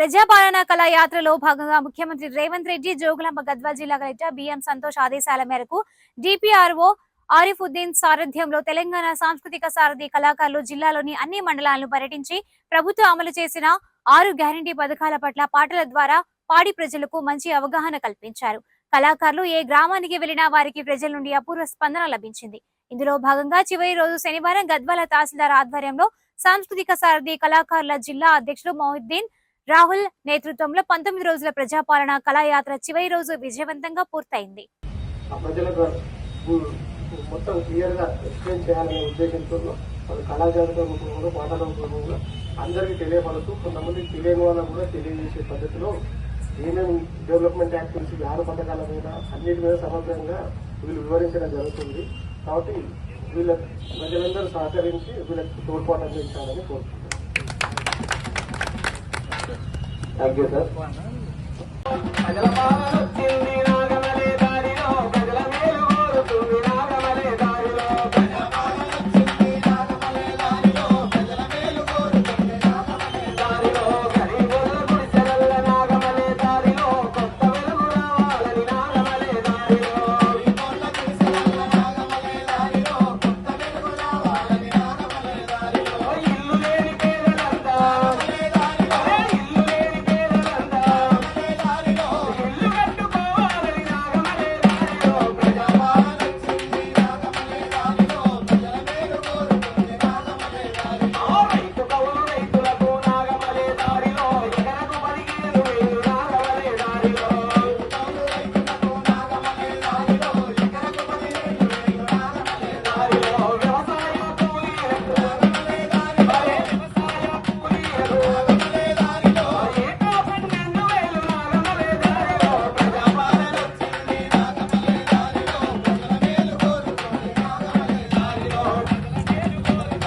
ప్రజాపాలన కళా యాత్రలో భాగంగా ముఖ్యమంత్రి రేవంత్ రెడ్డి జోగులాంబ గద్వాల్ జిల్లా కలెక్టర్ బిఎం సంతోష్ ఆదేశాల మేరకు డిపిఆర్ఓ ఆరిఫుద్దీన్ సారథ్యంలో తెలంగాణ సాంస్కృతిక సారథి కళాకారులు జిల్లాలోని అన్ని మండలాలను పర్యటించి ప్రభుత్వం అమలు చేసిన ఆరు గ్యారంటీ పథకాల పట్ల పాటల ద్వారా పాడి ప్రజలకు మంచి అవగాహన కల్పించారు. కళాకారులు ఏ గ్రామానికి వెళ్ళినా వారికి ప్రజల నుండి అపూర్వ స్పందన లభించింది. ఇందులో భాగంగా చివరి రోజు శనివారం గద్వాల తహసీల్దార్ ఆధ్వర్యంలో సాంస్కృతిక సారథి కళాకారుల జిల్లా అధ్యక్షుడు మొహిద్దీన్ రాహుల్ నేతృత్వంలో పంతొమ్మిది రోజుల ప్రజాపాలన కళాయాత్ర చివరి రోజు విజయవంతంగా పూర్తయింది. ఆ ప్రజలకు మొత్తం క్లియర్గా ఎక్స్ప్లెయిన్ చేయాలనే ఉద్దేశంతో వాళ్ళు కళాజాతక రూపంలో పాటల రూపంలో అందరికీ తెలియపడుతూ కొంతమంది తెలియని వాళ్ళకు కూడా తెలియజేసే పద్ధతిలో ఏమేమి డెవలప్మెంట్ యాక్టివిటీస్ ఆరు పథకాల మీద అన్నిటి మీద సమగ్రంగా వీళ్ళు వివరించడం జరుగుతుంది. కాబట్టి వీళ్ళ ప్రజలందరూ సహకరించి వీళ్ళకి తోడ్పాటు అందించాలని కోరుతున్నాను Thank you, sir.